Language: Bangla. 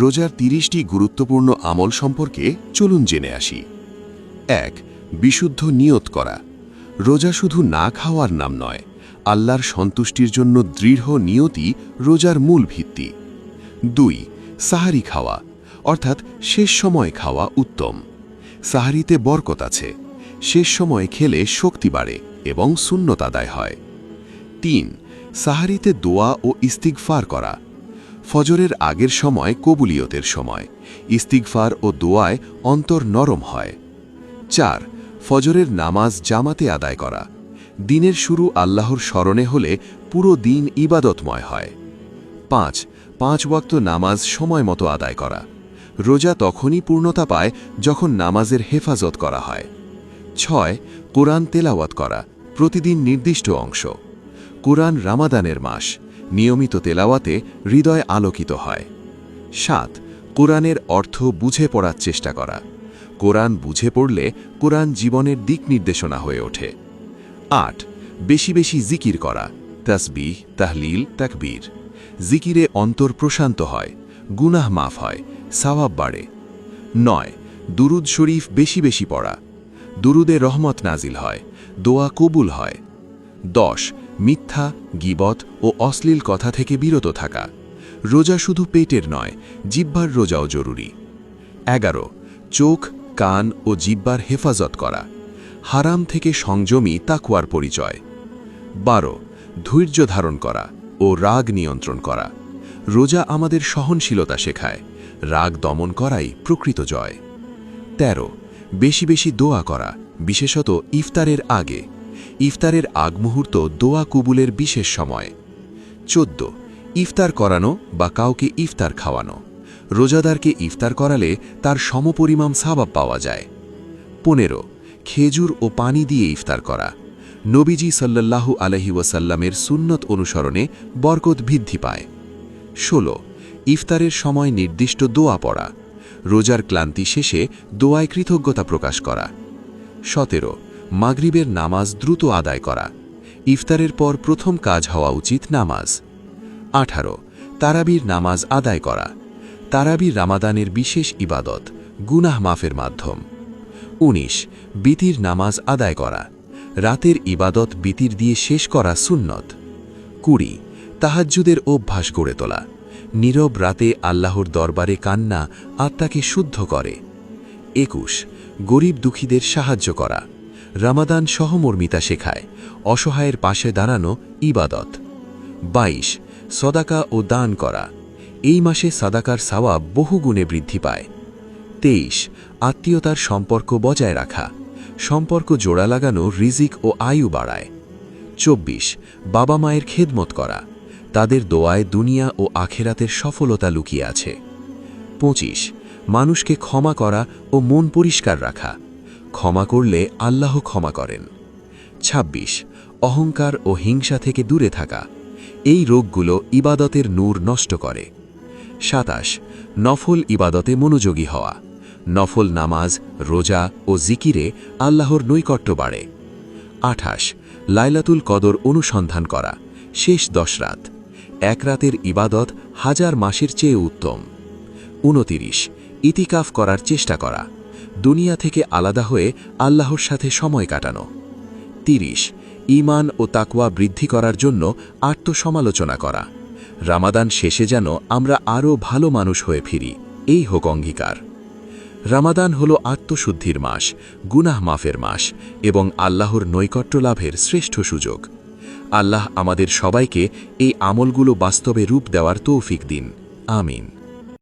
রোজার তিরিশটি গুরুত্বপূর্ণ আমল সম্পর্কে চলুন জেনে আসি। এক, বিশুদ্ধ নিয়ত করা। রোজা শুধু না খাওয়ার নাম নয়, আল্লাহর সন্তুষ্টির জন্য দৃঢ় নিয়তি রোজার মূল ভিত্তি। দুই, সাহারি খাওয়া, অর্থাৎ শেষ সময় খাওয়া উত্তম। সাহারিতে বরকত আছে, শেষ সময় খেলে শক্তি বাড়ে এবং শূন্যতাদায় হয়। তিন, সাহারিতে দোয়া ও ইস্তিগফার করা। ফজরের আগের সময় কবুলিয়তের সময়, ইস্তিগফার ও দোয়ায় অন্তর নরম হয়। চার, ফজরের নামাজ জামাতে আদায় করা। দিনের শুরু আল্লাহর স্মরণে হলে পুরো দিন ইবাদতময় হয়। পাঁচ পাঁচ ওয়াক্ত নামাজ সময় মতো আদায় করা। রোজা তখনই পূর্ণতা পায় যখন নামাজের হেফাজত করা হয়। ছয়, কোরআন তেলাওয়াত করা, প্রতিদিন নির্দিষ্ট অংশ। কোরআন রামাদানের মাস। নিয়মিত তেলাওয়াতে হৃদয় আলোকিত হয়। সাত, কোরআনের অর্থ বুঝে পড়ার চেষ্টা করা। কোরআন বুঝে পড়লে কোরআন জীবনের দিক নির্দেশনা হয়ে ওঠে। আট, বেশি বেশি জিকির করা। তাসবিহ, তাহলিল, তাকবীর। জিকিরে অন্তর প্রশান্ত হয়, গুনাহ মাফ হয়, সাওয়াব বাড়ে। নয়, দুরুদ শরীফ বেশি বেশি পড়া। দুরুদে রহমত নাজিল হয়, দোয়া কবুল হয়। দশ মিথ্যা, গিবত ও অশ্লীল কথা থেকে বিরত থাকা। রোজা শুধু পেটের নয়, জিব্বার রোজাও জরুরি। এগারো, চোখ, কান ও জিব্বার হেফাজত করা। হারাম থেকে সংযমী তাকুয়ার পরিচয়। বারো, ধৈর্য ধারণ করা ও রাগ নিয়ন্ত্রণ করা। রোজা আমাদের সহনশীলতা শেখায়। রাগ দমন করাই প্রকৃত জয়। ১৩ বেশি বেশি দোয়া করা, বিশেষত ইফতারের আগে। ইফতারের আগ মুহূর্ত দোয়া কুবুলের বিশেষ সময়। ১৪ ইফতার করানো বা কাউকে ইফতার খাওয়ানো। রোজাদারকে ইফতার করালে তার সমপরিমাণ সাবাব পাওয়া যায়। পনেরো, খেজুর ও পানি দিয়ে ইফতার করা। নবীজি সাল্লাল্লাহু আলহি ওয়াসাল্লামের সুন্নত অনুসরণে বরকত বৃদ্ধি পায়। ১৬ ইফতারের সময় নির্দিষ্ট দোয়া পড়া। রোজার ক্লান্তি শেষে দোয়ায় কৃতজ্ঞতা প্রকাশ করা। সতেরো মাগরিবের নামাজ দ্রুত আদায় করা। ইফতারের পর প্রথম কাজ হওয়া উচিত নামাজ। আঠারো, তারাবির নামাজ আদায় করা। তারাবির রামাদানের বিশেষ ইবাদত গুনাহ মাফের মাধ্যম। ১৯ বিতির নামাজ আদায় করা। রাতের ইবাদত বিতির দিয়ে শেষ করা সুন্নত। কুড়ি, তাহাজ্জুদের অভ্যাস গড়ে তোলা। নীরব রাতে আল্লাহর দরবারে কান্না আত্মাকে শুদ্ধ করে। একুশ, গরিব দুঃখীদের সাহায্য করা। রামাদান সহমর্মিতা শেখায়, অসহায়ের পাশে দাঁড়ানো ইবাদত। ২২ সদাকা ও দান করা। এই মাসে সাদাকার সাওয়াব বহুগুণে বৃদ্ধি পায়। তেইশ, আত্মীয়তার সম্পর্ক বজায় রাখা। সম্পর্ক জোড়া লাগানো রিজিক ও আয়ু বাড়ায়। চব্বিশ, বাবা মায়ের খেদমত করা। তাদের দোয়ায় দুনিয়া ও আখেরাতের সফলতা লুকিয়ে আছে। পঁচিশ, মানুষকে ক্ষমা করা ও মন পরিষ্কার রাখা। ক্ষমা করলে আল্লাহ ক্ষমা করেন। ২৬ অহংকার ও হিংসা থেকে দূরে থাকা। এই রোগগুলো ইবাদতের নূর নষ্ট করে। সাতাশ, নফল ইবাদতে মনোযোগী হওয়া। নফল নামাজ, রোজা ও জিকিরে আল্লাহর নৈকট্য বাড়ে। আঠাশ, লাইলাতুল কদর অনুসন্ধান করা। শেষ দশ রাত। এক রাতের ইবাদত হাজার মাসের চেয়ে উত্তম। উনতিরিশ, ইতিকাফ করার চেষ্টা করা। দুনিয়া থেকে আলাদা হয়ে আল্লাহর সাথে সময় কাটানো। তিরিশ, ঈমান ও তাকওয়া বৃদ্ধি করার জন্য আত্মসমালোচনা করা। রামাদান শেষে যেন আমরা আরও ভালো মানুষ হয়ে ফিরি, এই হোক অঙ্গীকার। রামাদান হল আত্মশুদ্ধির মাস, গুনাহ মাফের মাস এবং আল্লাহর নৈকট্য লাভের শ্রেষ্ঠ সুযোগ। আল্লাহ আমাদের সবাইকে এই আমলগুলো বাস্তবে রূপ দেওয়ার তৌফিক দিন। আমিন।